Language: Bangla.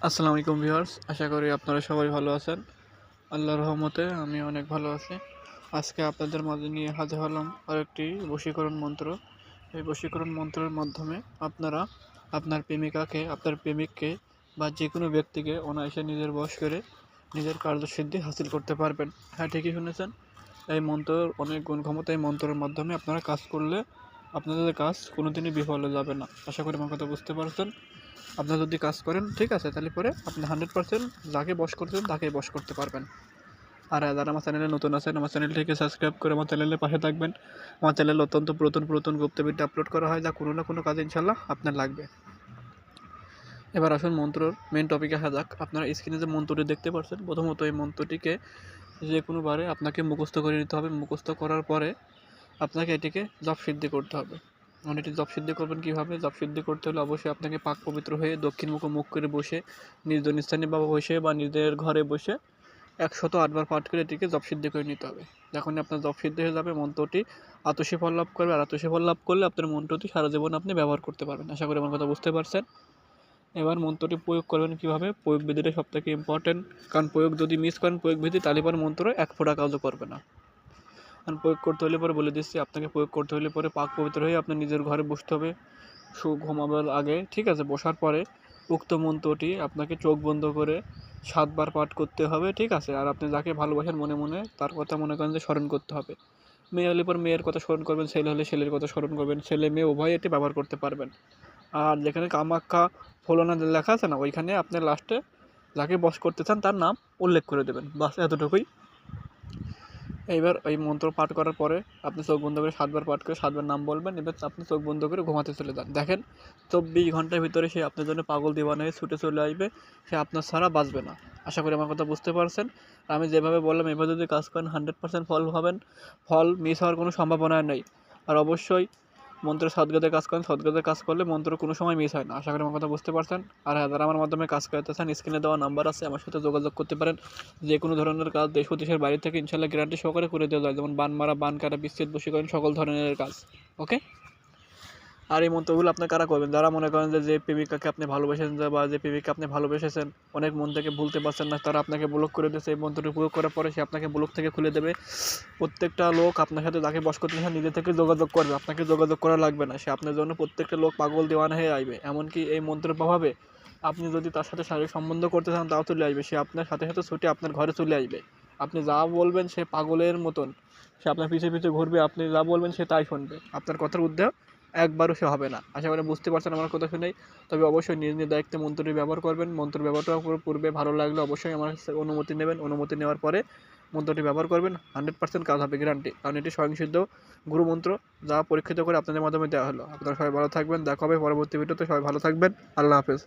আসসালামু আলাইকুম ভিউয়ার্স, আশা করি আপনারা সবাই ভালো আছেন। আল্লাহর রহমতে আমি অনেক ভালো আছি। আজকে আপনাদের মাঝে নিয়ে হাজির হলাম আরেকটি বশীকরণ মন্ত্র। এই বশীকরণ মন্ত্রের মাধ্যমে আপনারা আপনার প্রেমিকাকে, আপনার প্রেমিককে বা যে কোনো ব্যক্তিকে অনায়াসে নিজের বশ করে নিজের কার্যসিদ্ধি হাসিল করতে পারবেন। হ্যাঁ ঠিকই শুনেছেন। এই মন্ত্রের অনেক গুণ ক্ষমতা এই মন্ত্রের মাধ্যমে আপনারা কাজ করলে আপনাদের কাজ কোনোদিনই বিফল যাবে না। আশা করি আমার কথা বুঝতে পারছেন। আপনারা যদি কাজ করেন, ঠিক আছে, তাহলে পরে আপনি হান্ড্রেড পার্সেন্ট যাকে বস করতেন তাকেই বস করতে পারবেন। আর যারা আমার চ্যানেলে নতুন আছেন, আমার চ্যানেলটিকে সাবস্ক্রাইব করে আমার চ্যানেলের পাশে থাকবেন। আমার চ্যানেলে অত্যন্ত পুরাতন পুরাতন গুপ্তবিদ্যা আপলোড করা হয়, যা কোনো না কোনো কাজে ইনশাল্লাহ আপনার লাগবে। এবার আসুন মন্ত্রর মেন টপিকে আসা যাক। আপনারা স্ক্রিনে যে মন্ত্রটি দেখতে পাচ্ছেন, প্রথমত এই মন্ত্রটিকে যে কোনোবারে আপনাকে মুখস্থ করে নিতে হবে। মুখস্থ করার পরে আপনাকে এটিকে জপ সিদ্ধি করতে হবে। মানে এটি জপ সিদ্ধি করবেন কীভাবে? জপ সিদ্ধি করতে হলে অবশ্যই আপনাকে পাক পবিত্র হয়ে দক্ষিণ মুখ মুখ করে বসে, নিজ স্থানে বা বসে বা নিজের ঘরে বসে একশত আটবার পাঠ করে এটিকে জপ সিদ্ধি করে নিতে হবে। যখনই আপনার জপ সিদ্ধি হয়ে যাবে, মন্ত্রটি আতসী ফল লাভ করবে। আর আতসী ফল লাভ করলে আপনার মন্ত্রটি সারা জীবন আপনি ব্যবহার করতে পারবেন। আশা করি আমার কথা বুঝতে পারছেন। এবার মন্ত্রটি প্রয়োগ করবেন কীভাবে? প্রয়োগ বিধিটা সব থেকে ইম্পর্টেন্ট কারণ প্রয়োগ যদি মিস করেন, প্রয়োগ বিধি তাহলে পর মন্ত্র এক ফোঁটা কাজও করবে না। কারণ প্রয়োগ করতে হলে পরে বলে দিচ্ছি। আপনাকে প্রয়োগ করতে হলে পরে পাক পবিত্র হয়ে আপনার নিজের ঘরে বসতে হবে। সু ঘুমাবার আগে, ঠিক আছে? বসার পরে উক্ত মন্ত্রটি আপনাকে চোখ বন্ধ করে সাতবার পাঠ করতে হবে, ঠিক আছে? আর আপনি যাকে ভালোবাসেন মনে মনে তার কথা মনে করেন যে স্মরণ করতে হবে। মেয়ে হলে পর মেয়ের কথা স্মরণ করবেন, ছেলে হলে ছেলের কথা স্মরণ করবেন। ছেলে মেয়ে উভয় এটি ব্যবহার করতে পারবেন। আর যেখানে কামাখ্যা ফলনা লেখা আছে না, ওইখানে আপনি লাস্টে যাকে বস করতে চান তার নাম উল্লেখ করে দেবেন। বাস এতটুকুই। এইবার ওই মন্ত্র পাঠ করার পরে আপনি চোখ বন্ধ করে সাতবার পাঠ করে সাতবার নাম বলবেন, এবার আপনি চোখ বন্ধ করে ঘুমাতে চলে যান। দেখেন, চব্বিশ ঘণ্টার ভিতরে সে আপনার জন্য পাগল দিওয়ানা ছুটে চলে আসবে, সে আপনার ছাড়া বাঁচবে না। আশা করি আমার কথা বুঝতে পারছেন। আমি যেভাবে বললাম, এভাবে যদি কাজ করেন হান্ড্রেড পার্সেন্ট ফল হবেন, ফল মিস হওয়ার কোনো সম্ভাবনা নেই। আর অবশ্যই মন্ত্রের সদ্গতে কাজ করেন সদ্গতে কাজ করলে মন্ত্র কোনো সময় মিস হয় না। আশা করি আমার কথা বুঝতে পারছেন। আর হ্যাঁ যারা আমার মাধ্যমে কাজ করতে চান স্ক্রিনে দেওয়া নাম্বার আছে, আমার সাথে যোগাযোগ করতে পারেন। যে কোনো ধরনের কাজ দেশ দেশের বাইরে থেকে ইনশাল্লাহ গ্যারান্টি সহকারে করে দেওয়া যায়। যেমন বান মারা বান কাটা বিচ্ছেদ করেন সকল ধরনের কাজ। ওকে আর এই মন্ত্রগুলো আপনি কারা করবেন? যারা মনে করেন যে প্রেমিকাকে আপনি ভালোবেসেছেন বা যে প্রেমিকা আপনি ভালোবেসেছেন, অনেক মন থেকে ভুলতে পারছেন না, তারা আপনাকে ব্লক করে দিয়েছে। এই মন্ত্রটি প্রয়োগ করার পরে সে আপনাকে ব্লক থেকে খুলে দেবে। প্রত্যেকটা লোক আপনার সাথে যাকে বস করতে চান নিজে থেকে যোগাযোগ করবে। আপনাকে যোগাযোগ করা লাগবে না। সে আপনার জন্য প্রত্যেকটা লোক পাগল, দেওয়ানা হয়ে আসবে। এমনকি এই মন্ত্রের প্রভাবে আপনি যদি তার সাথে শারীরিক সম্বন্ধ করতে চান, তাও চলে আসবে। সে আপনার সাথে সাথে ছুটে আপনার ঘরে চলে আসবে। আপনি যা বলবেন সে পাগলের মতন। সে আপনার পিছিয়ে পিছিয়ে ঘুরবে। আপনি যা বলবেন সে তাই শুনবে। আপনার কথার উদ্দেশ্য একবারও সে হবে না। আশা করি বুঝতে পারছেন আমার কথা শুনেই। তবে অবশ্যই নিজ নিজ দায়িত্বে মন্ত্রটি ব্যবহার করবেন। মন্ত্র ব্যবহারটা পূর্বে ভালো লাগলে অবশ্যই আমার অনুমতি নেবেন। অনুমতি নেওয়ার পরে মন্ত্রটি ব্যবহার করবেন। হান্ড্রেড পার্সেন্ট কাজ হবে, গ্যারান্টি। কারণ এটি স্বয়ংসিদ্ধ গুরুমন্ত্র যা পরীক্ষিত করে আপনাদের মাধ্যমে দেওয়া হলো। আপনারা সবাই ভালো থাকবেন। দেখা হবে পরবর্তী ভিডিওতে। সবাই ভালো থাকবেন। আল্লাহ হাফেজ।